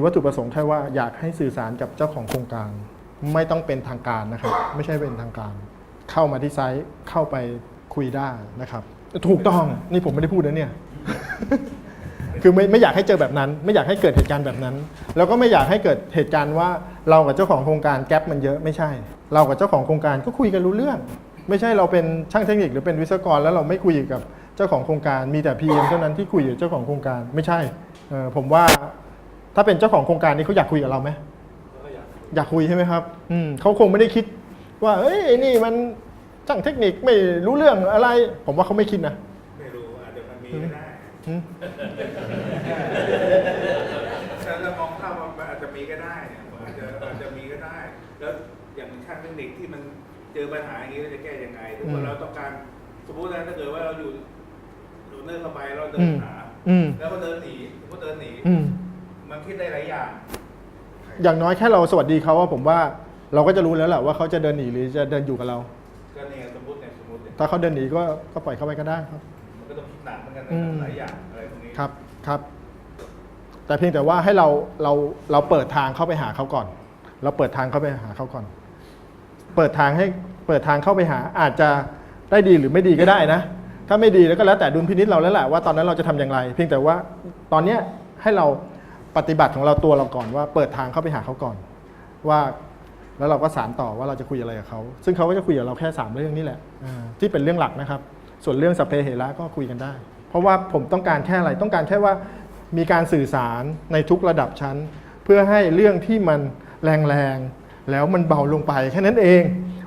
ีวัตถุประสงค์แค่ว่าอยากให้สื่อสารกับเจ้าของโครงการ ไม่ต้องเป็นทางการนะครับ ไม่ใช่เป็นทางการ เข้ามาที่ไซต์เข้าไปคุยได้นะครับ ถูกต้องนี่ผมไม่ได้พูดนะเนี่ยคือไม่ไม่อยากให้เจอแบบนั้น ไม่อยากให้เกิดเหตุการณ์แบบนั้น แล้วก็ไม่อยากให้เกิดเหตุการณ์ว่าเรากับเจ้าของโครงการแกลบมันเยอะไม่ใช่ เรากับเจ้าของโครงการก็คุยกันรู้เรื่อง ไม่ใช่เราเป็นช่างเทคนิคหรือเป็นวิศวกร แล้วเราไม่คุยกับเจ้าของโครงการ มีแต่พีเอ็มเท่านั้นที่คุยกับเจ้าของโครงการไม่ใช่ผมว่า ถ้าเป็นเจ้าของโครงการนี้เขาอยากคุยกับเราไหมอยากคุยใช่ไหมครับ อืมเขาคงไม่ได้คิด ว่าเอ้ยไอ้นี่มันช่างเทคนิคไม่รู้เรื่องอะไร ผมว่าเขาไม่คิดนะ ไม่รู้อาจจะมันมีก็ได้อืมแต่เรามองภาพว่ามันอาจจะมีก็ได้เนี่ยอาจจะอาจจะมีก็ได้ แล้วอย่างช่างเทคนิคที่มันเจอปัญหาอย่างนี้เราจะแก้ยังไงถ้าเกิดเราต้องการสมมตินะถ้าเกิดว่าเราอยู่อยู่เนินเข้าไปเราเดินหาอืมแล้วก็เดินหนีก็เดินหนีอืม มันคิดได้หลายอย่าง อย่างน้อยแค่เราสวัสดีเขาว่าผมว่าเราก็จะรู้แล้วแหละว่าเขาจะเดินหนีหรือจะเดินอยู่กับเรา ก็เนี่ยสมมติเนี่ยสมมติเนี่ยถ้าเขาเดินหนีก็ก็ปล่อยเขาไปก็ได้ครับ มันก็ต้องคิดหนักเหมือนกันอืม หลายอย่างอะไรตรงนี้ครับครับ แต่เพียงแต่ว่าให้เราเราเราเปิดทางเข้าไปหาเขาก่อน เราเปิดทางเข้าไปหาเขาก่อน เปิดทางให้เปิดทางเข้าไปหา อาจจะได้ดีหรือไม่ดีก็ได้นะ ถ้าไม่ดีแล้วก็แล้วแต่ดุลพินิจเราแล้วแหละว่าตอนนั้นเราจะทำอย่างไร เพียงแต่ว่าตอนเนี้ยให้เรา ปฏิบัติของเราตัวเราก่อนว่าเปิดทางเข้าไปหาเขาก่อน ว่าแล้วเราก็สารต่อว่าเราจะคุยอะไรกับเขา ซึ่งเขาก็จะคุยกับเราแค่ 3 เรื่องนี่แหละที่เป็นเรื่องหลักนะครับ ส่วนเรื่องสพเพเหระก็คุยกันได้ เพราะว่าผมต้องการแค่อะไรต้องการแค่ว่ามีการสื่อสารในทุกระดับชั้น เพื่อให้เรื่องที่มันแรงๆแล้วมันเบาลงไปแค่นั้นเอง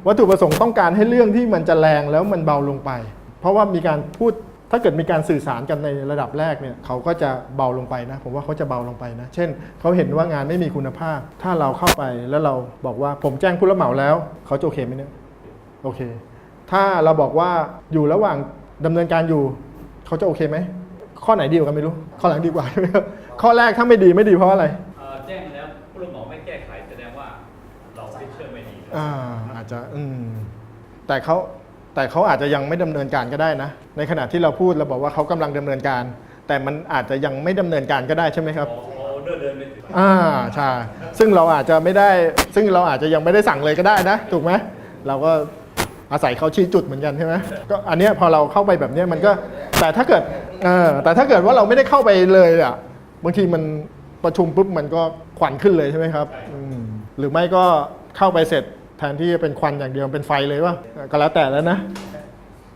วัตถุประสงค์ต้องการให้เรื่องที่มันจะแรงแล้วมันเบาลงไป เพราะว่ามีการพูด ถ้าเกิดมีการสื่อสารกันในระดับแรกเนี่ยเขาก็จะเบาลงไปนะ ผมว่าเขาจะเบาลงไปนะ เช่นเขาเห็นว่างานไม่มีคุณภาพ ถ้าเราเข้าไปแล้วเราบอกว่าผมแจ้งผู้รับเหมาแล้ว เขาจะโอเคไหมเนี่ยโอเค ถ้าเราบอกว่าอยู่ระหว่างดำเนินการอยู่ เขาจะโอเคไหมข้อไหนดีกว่ากันไม่รู้ ข้อหลังดีกว่าใช่ไหมครับข้อแรกถ้าไม่ดีไม่ดีเพราะอะไรเอ่อแจ้งแล้วผู้รับเหมาไม่แก้ไขแสดงว่าเราไม่เชื่อไม่ดีอ่าอาจจะอืมแต่เขา แต่เขาอาจจะยังไม่ดำเนินการก็ได้นะ ในขณะที่เราพูดเราบอกว่าเขากำลังดำเนินการ แต่มันอาจจะยังไม่ดำเนินการก็ได้ใช่ไหมครับพอพอเดินเดินไปถึงอ่าใช่ซึ่งเราอาจจะไม่ได้ ซึ่งเราอาจจะยังไม่ได้สั่งเลยก็ได้นะ ถูกไหมเราก็อาศัยเขาชี้จุดเหมือนกันใช่ไหมก็อันเนี้ยพอเราเข้าไปแบบเนี้ยมันก็ แต่ถ้าเกิดเออแต่ถ้าเกิดว่าเราไม่ได้เข้าไปเลยอะบางทีมันประชุมปุ๊บมันก็ควันขึ้นเลยใช่ไหมครับอืมหรือไม่ก็เข้าไปเสร็จ แทนที่จะเป็นควันอย่างเดียวเป็นไฟเลยว่าก็แล้วแต่แล้วนะ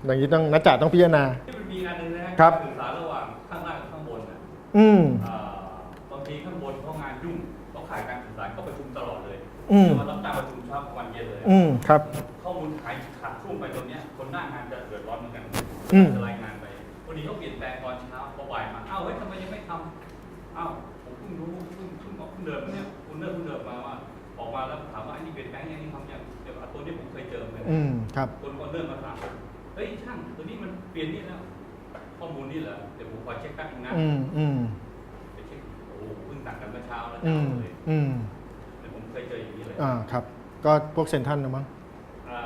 อย่างนี้ต้องนัดจ่าต้องพิจารณา ที่มันมีงานหนึ่งนะฮะครับ สื่อสารระหว่างข้างล่างกับข้างบนนะอืม เอ่อบางทีข้างบนเขางานยุ่งเขาขายการสื่อสารก็ประชุมตลอดเลยอืมมารับการประชุมเช้ากลางวันเย็นเลย อืมครับ ข้อมูลขายขาดช่วงไปตรงเนี้ยคนหน้างานจะเดือดร้อนเหมือนกันอืม จะรายงานไครับคนก็เริ่มมาถามผมเฮ้ยช่างตัวนี้มันเปลี่ยนนี่แล้ว ข้อมูลนี่เหรอเดี๋ยวผมขอเช็คแป๊บนึงนะอืมอืมไปเช็คโอ้โหเพิ่งสั่งกันเมื่อเช้าแล้วอืเช้ามเลยอืมเดี๋ยวผมเคยเจออย่างนี้เลยอ่าครับ ก็พวกเซนทรันนะมั้งอ่า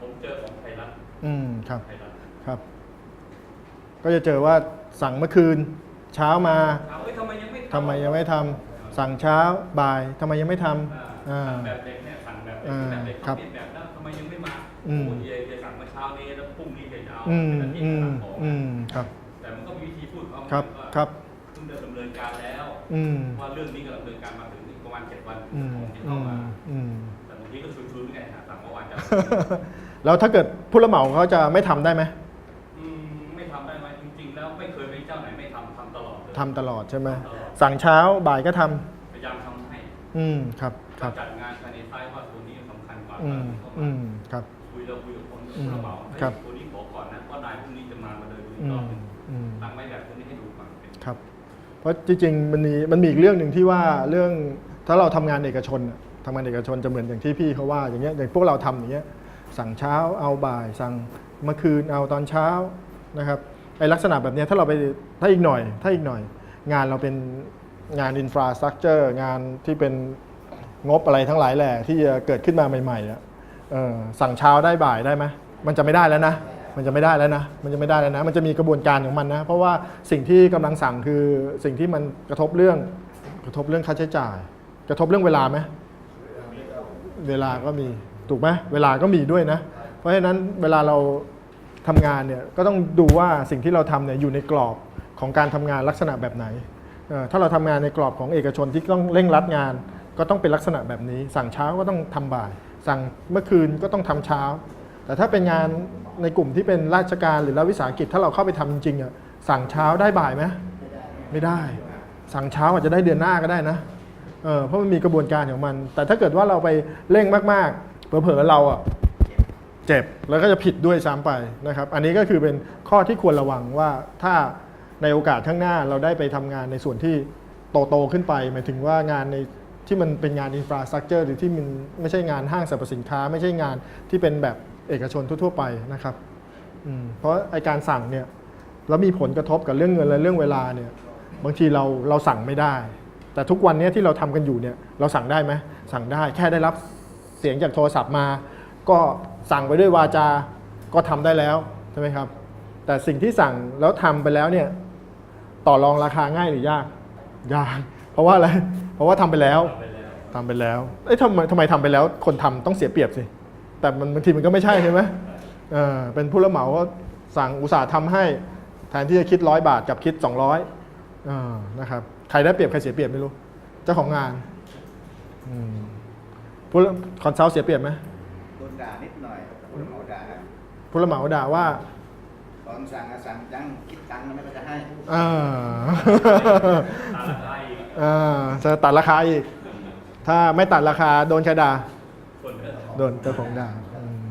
ผมเจอของไทยรัฐอืมครับไทยรัฐครับ ก็จะเจอว่าสั่งเมื่อคืน เช้ามาถามเฮ้ยทำไมยังไม่ทำไมยังไม่ทำสั่งเช้าบ่ายทำไมยังไม่ทำอ่า อ่าสั่งแบบเด็กเนี่ยสั่งแบบเด็กอ่าแบบเด็กครัเขาบเปลี่ยนแบบแล้วทำไมยังไม่มา อืมโอ้ยจะสั่งเมื่อเช้านี้แล้วพรุ่งนี้จะเอาอืมเป็นอาทิตอืย์มสั่งของอืมครับ แต่มันก็มีวิธีพูดเขาครับว่าครับ เพิ่งดำเนินการแล้วอืมว่าเรื่องนี้กำลังดำเนินการมาถึงอีกประมาณเจ็ดวันอืมของที่อืเข้ามมาอืม แต่บางทีก็ชุนๆไงหาสั่งเมื่อวานจะ แล้วถ้าเกิดผู้รับเหมาเขาจะไม่ทำได้ไหมอืมไม่ทำได้ไหมจริงๆ แล้วไม่เคยมีเจ้าไหนไม่ทำทำตลอดเลยทำตลอดใช่ไหมตลอดสั่งเช้าบ่ายก็ทำพยายามทำให้อืมครับครับจัดงานภายในไซต์ว่าตัวนี้สำคัญกว่าอืมเข้าอืมามครับคุ ยเราคุยกับคนอืมผู้รับเหมาเฮ้ยครับตัวนี้ขอก่อนนะเพราะนายพรุ่งนี้จะมามาเดินดูอีอืกรอมบหนึงอืม ตั้งไว้แบบตัวนี้ให้ดูก่อนเป็นครับ เพราะจริงๆมันมีมันมีอีกเรื่องหนึ่งที่ว่าเรื่องถ้าเราทำงานเอกชนน่ะทำงานเอกชนจะเหมือนอย่างที่พี่เขาว่าอย่างเงี้ยอย่างพวกเราทำอย่างเงี้ยสั่งเช้าเอาบ่าย สั่งเมื่อคืนเอาตอนเช้านะครับไอลักษณะแบบเนี้ยถ้าเราไปถ้าอีกหน่อย ถ้าอีกหน่อย งานเราเป็นงานอินฟราสตรักเจอร์งานที่เป็นงบอะไรทั้งหลายแหล่ที่จะเกิดขึ้นมาใหม่ๆอะ เออสั่งเช้าได้บ่ายได้ไหมมันจะไม่ได้แล้วนะ มันจะไม่ได้แล้วนะ มันจะไม่ได้แล้วนะ มันจะมีกระบวนการของมันนะ เพราะว่าสิ่งที่กำลังสั่งคือสิ่งที่มันกระทบเรื่องกระทบเรื่องค่าใช้จ่าย กระทบเรื่องเวลาไหมเวลาก็มีถูกไหมเวลาก็มีด้วยนะ เพราะฉะนั้นเวลาเราทำงานเนี่ยก็ต้องดูว่าสิ่งที่เราทำเนี่ยอยู่ในกรอบของการทำงานลักษณะแบบไหน ถ้าเราทำงานในกรอบของเอกชนที่ต้องเร่งรัดงาน ก็ต้องเป็นลักษณะแบบนี้ สั่งเช้าก็ต้องทำบ่าย สั่งเมื่อคืนก็ต้องทำเช้า แต่ถ้าเป็นงานในกลุ่มที่เป็นราชการหรือรัฐวิสาหกิจถ้าเราเข้าไปทำจริงๆอะสั่งเช้าได้บ่ายไหมไม่ได้ สั่งเช้าอาจจะได้เดือนหน้าก็ได้นะเออเพราะมันมีกระบวนการของมัน แต่ถ้าเกิดว่าเราไปเร่งมากๆเผลอๆเราอะเจ็บแล้วก็จะผิดด้วยซ้ำไปนะครับ อันนี้ก็คือเป็นข้อที่ควรระวังว่าถ้าในโอกาสข้างหน้าเราได้ไปทำงานในส่วนที่โตๆขึ้นไป หมายถึงว่างานใน ที่มันเป็นงานอินฟราสตรักเจอร์หรือที่มันไม่ใช่งานห้างสรรพสินค้า ไม่ใช่งานที่เป็นแบบเอกชนทั่ว ๆ ไปนะครับเพราะไอการสั่งเนี่ยแล้วมีผลกระทบกับเรื่องเงินและเรื่องเวลาเนี่ยบางทีเราเราสั่งไม่ได้ แต่ทุกวันนี้ที่เราทำกันอยู่เนี่ยเราสั่งได้ไหมสั่งได้แค่ได้รับเสียงจากโทรศัพท์มา ก็สั่งไปด้วยวาจา ก็ทำได้แล้วใช่ไหมครับ แต่สิ่งที่สั่งแล้วทำไปแล้วเนี่ยต่อรองราคาง่ายหรือยากยาก เพราะว่าอะไร เพราะว่าทำไปแล้วไปแล้วทำไปแล้วเอ้ยทำไมทำไมทำไปแล้ว คนทำต้องเสียเปรียบสิ แต่มันบางทีมันก็ไม่ใช่ใช่ไหมเออเป็นผู้รับเหมาก็สั่งอุตสาห์ทำให้ แทนที่จะคิดร้อยบาทกับคิด 200อ่านะครับ ใครได้เปรียบใครเสียเปรียบไม่รู้ เจ้าของงานอืมผู้รับคอนซัลท์เสียเปรียบไหมโดนด่านิดหน่อยคนหมอด่าผู้รับเหมาด่าว่าตอนสั่งอะสั่งจังคิดตังค์แล้วไม่ก็จะให้อ่า ตามราคาอีกอ่าจะตัดราคาอีก ถ้าไม่ตัดราคาโดนใครด่าคนเออโดนเจ้าของด่าอืม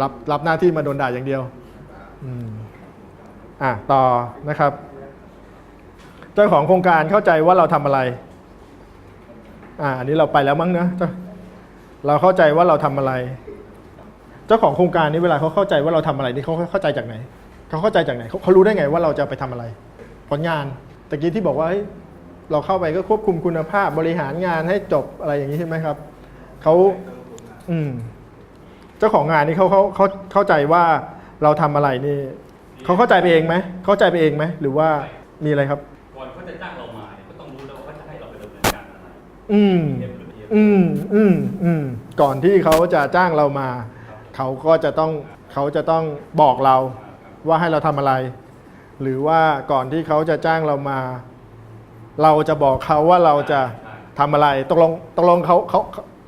รับรับหน้าที่มาโดนด่าอย่างเดียวอืมอะต่อนะครับ เจ้าของโครงการเข้าใจว่าเราทำอะไร อ่าอันนี้เราไปแล้วมั้งเนอะเจ้าเราเข้าใจว่าเราทำอะไร เจ้าของโครงการนี้เวลาเขาเข้าใจว่าเราทำอะไรนี่เขาเข้าใจจากไหนเขาเข้าใจจากไหนเขาเขารู้ได้ไงว่าเราจะไปทำอะไร ผลงานตะกี้ที่บอกว่า เฮ้ยเราเข้าไปก็ควบคุมคุณภาพบริหารงานให้จบอะไรอย่างนี้ใช่ไหมครับเขาอืม เจ้าของงานนี่เขาเขาเขาเข้าใจว่าเราทำอะไรนี่เขาเข้าใจไปเองไหมเข้าใจไปเองไหมหรือว่ามีอะไรครับก่อนเขาจะจ้างเรามาเนี่ยเขาต้องรู้แล้วว่าเขาจะให้เราไปดำเนินการอะไรอืมเอ็มหรือเอ็มอืมอืมอืมก่อนที่เขาจะจ้างเรามา เขาก็จะต้องเขาจะต้องบอกเราว่าให้เราทำอะไร หรือว่าก่อนที่เขาจะจ้างเรามา เราจะบอกเขาว่าเราจะทำอะไรตกลงตกลงเขาเขา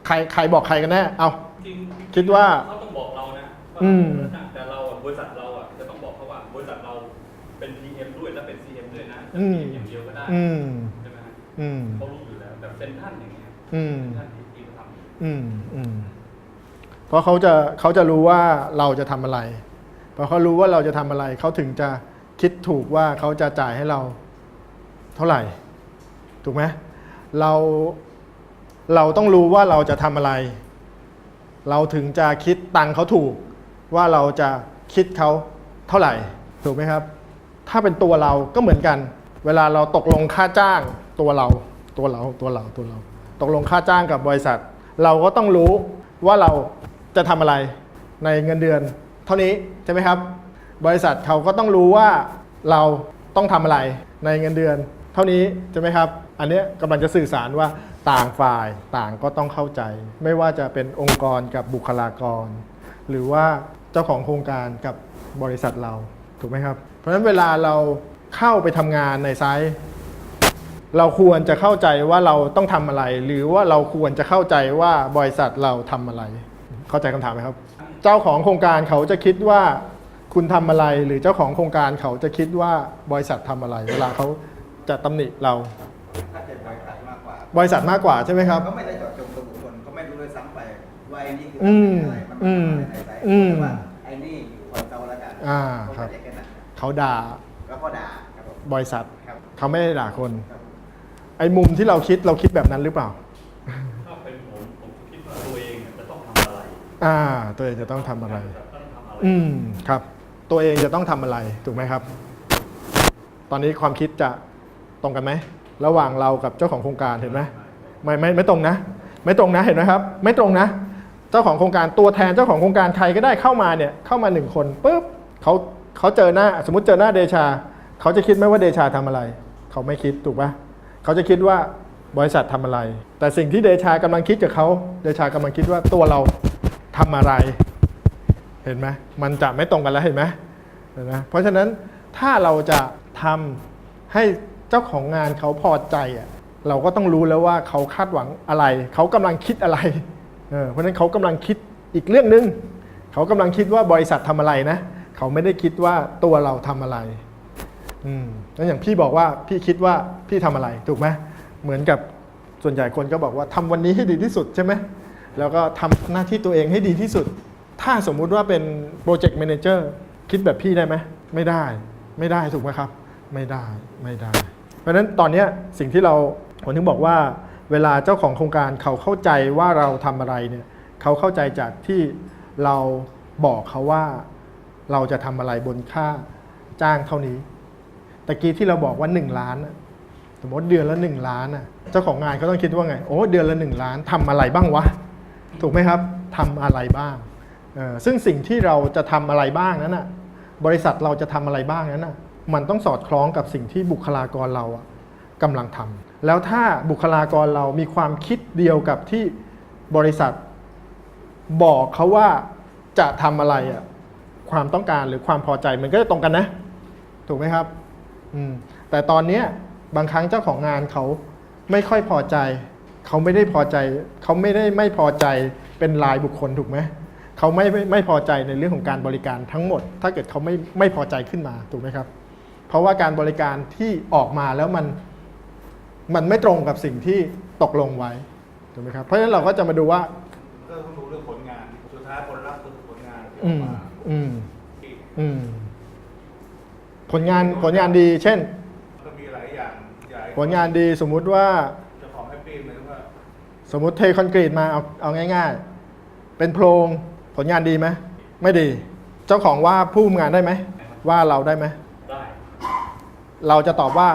ใครใครบอกใครกันแน่เอา จริงคิดว่าเขาต้องบอกเรานะว่าอืม แต่เราอะบริษัทเราอะจะต้องบอกเขาว่าบริษัทเราเป็น PM ด้วยและเป็น CM ด้วยนะจะอืม PM อย่างเดียวก็ได้อืม ใช่ไหมฮะอืม เขารู้อยู่แล้วแบบเซ็นทรัลอย่างเงี้ยอืม เซ็นทรัลที่ที่เขาทำ อืมอืมเพราะเขาจะเขาจะรู้ว่าเราจะทำอะไรพอเขารู้ว่าเราจะทำอะไร เขาถึงจะคิดถูกว่าเขาจะจ่ายให้เรา เท่าไหร่ ถูกไหมเราเราต้องรู้ว่าเราจะทำอะไร เราถึงจะคิดตังเขาถูก ว่าเราจะคิดเขาเท่าไหร่ถูกไหมครับ ถ้าเป็นตัวเราก็เหมือนกัน เวลาเราตกลงค่าจ้างตัวเราตัวเราตัวเราตัวเรา ตกลงค่าจ้างกับบริษัท เราก็ต้องรู้ว่าเราจะทำอะไรในเงินเดือน เท่านี้ใช่ไหมครับ บริษัทเขาก็ต้องรู้ว่าเราต้องทำอะไรในเงินเดือน เท่านี้ใช่ไหมครับ อันเนี้ยกำลังจะสื่อสารว่าต่างฝ่ายต่างก็ต้องเข้าใจ ไม่ว่าจะเป็นองค์กรกับบุคลากร หรือว่าเจ้าของโครงการกับบริษัทเราถูกไหมครับ เพราะฉะนั้นเวลาเราเข้าไปทำงานในไซต์เราควรจะเข้าใจว่าเราต้องทำอะไร หรือว่าเราควรจะเข้าใจว่าบริษัทเราทำอะไร เข้าใจคำถามไหมครับ เจ้าของโครงการเขาจะคิดว่าคุณทำอะไร หรือเจ้าของโครงการเขาจะคิดว่าบริษัททำอะไร เวลาเขา จะตำหนิเราถ้าจะบริษัทมากกว่าบริษัทมากกว่าใช่ไหมครับ เขาไม่ได้เจาะจงตัวบุคคลเขาไม่รู้เลยซ้ำไปว่าไอ้นี่คืออืมอะไรมันอืมมาจากไหนอืมแต่ว่าไอ้นี่อยู่คนเตาแล้วกันอ่าเขาครับไม่ได้แค่นั้นเขาด่าแล้วก็ด่าครับผมบริษัท ครับเขาไม่ได้ด่าคน ครับไอ้มุมที่เราคิดเราคิดแบบนั้นหรือเปล่า ถ้าเป็นผมผมคิดว่าตัวเองเนี่ยจะต้องทำอะไรอ่า ตัวเองจะต้องทำอะไรจะต้องทำอะไร อืมครับ ตัวเองจะต้องทำอะไรถูกไหมครับ ตอนนี้ความคิดจะ ตรงกันไหมระหว่างเรากับเจ้าของโครงการเห็นไหมไม่ไม่ไม่ตรงนะ ไม่ตรงนะเห็นไหมครับ ไม่ตรงนะ เจ้าของโครงการตัวแทนเจ้าของโครงการใครก็ได้เข้ามาเนี่ยเข้ามาหนึ่งคนปุ๊บเขาเขาเจอหน้าสมมติเจอหน้าเดชา เขาจะคิดไหมว่าเดชาทำอะไร เขาไม่คิดถูกปะเขาจะคิดว่าบริษัททำอะไร แต่สิ่งที่เดชากำลังคิดกับเขาเดชากำลังคิดว่าตัวเราทำอะไร เห็นไหมมันจะไม่ตรงกันแล้วเห็นไหมเห็นไหมเพราะฉะนั้นถ้าเราจะทำให้ เจ้าของงานเขาพอใจอะเราก็ต้องรู้แล้วว่าเขาคาดหวังอะไร เขากำลังคิดอะไรเออเพราะฉะนั้นเขากำลังคิดอีกเรื่องหนึงเขากำลังคิดว่าบริษัททำอะไรนะ เขาไม่ได้คิดว่าตัวเราทำอะไรอืมแล้วอย่างพี่บอกว่าพี่คิดว่าพี่ทำอะไรถูกไหมเหมือนกับส่วนใหญ่คนก็บอกว่าทำวันนี้ให้ดีที่สุดใช่ไหมแล้วก็ทำหน้าที่ตัวเองให้ดีที่สุด ถ้าสมมุติว่าเป็นโปรเจกต์แมเนเจอร์คิดแบบพี่ได้ไหมไม่ได้ ไม่ได้ถูกไหมครับ ไม่ได้ไม่ได้ เพราะฉะนั้นตอนนี้สิ่งที่เราผมถึงบอกว่าเวลาเจ้าของโครงการเขาเข้าใจว่าเราทำอะไรเนี่ยเขาเข้าใจจากที่เราบอกเขาว่าเราจะทำอะไรบนค่าจ้างเท่านี้ตะกี้ที่เราบอกว่า 1 ล้านสมมติเดือนละ 1 ล้านน่ะเจ้าของงานเขาต้องคิดว่าไงโอ้เดือนละ 1 ล้านทำอะไรบ้างวะถูกไหมครับทำอะไรบ้างซึ่งสิ่งที่เราจะทำอะไรบ้างนั้นน่ะบริษัทเราจะทำอะไรบ้างนั้นน่ะ มันต้องสอดคล้องกับสิ่งที่บุคลากรเราอะกำลังทำแล้วถ้าบุคลากรเรามีความคิดเดียวกับที่บริษัท บอกเขาว่าจะทำอะไรอะความต้องการหรือความพอใจมันก็จะตรงกันนะ ถูกไหมครับอืมแต่ตอนเนี้ยบางครั้งเจ้าของงานเขาไม่ค่อยพอใจ เขาไม่ได้พอใจ เขาไม่ได้ไม่พอใจเป็นรายบุคคลถูกไหมเขาไมไม่ไม่พอใจในเรื่องของการบริการทั้งหมด ถ้าเกิดเขาไม่ไม่พอใจขึ้นมาถูกไหมครับ เพราะว่าการบริการที่ออกมาแล้วมันมันไม่ตรงกับสิ่งที่ตกลงไว้ถูกไหมครับเพราะฉะนั้นเราก็จะมาดูว่าก็ต้องดูเรื่องผลงานสุดท้ายผลลัพธ์คือผลงานที่ออือกมมาอืมอืมผลงานผลงานดี เช่น ก็มีหลายอย่างใหญ่ผลงานดีสมมุติว่า เจ้าของแฮปปี้เหมือนว่าสมมุติเทคอนกรีตมาเอาเอาง่าย ๆ เป็นโพรงผลงานดีไหมไม่ดี เจ้าของว่าผู้ทำงานได้ไหมว่าเราได้ไหมได้ เราจะตอบว่า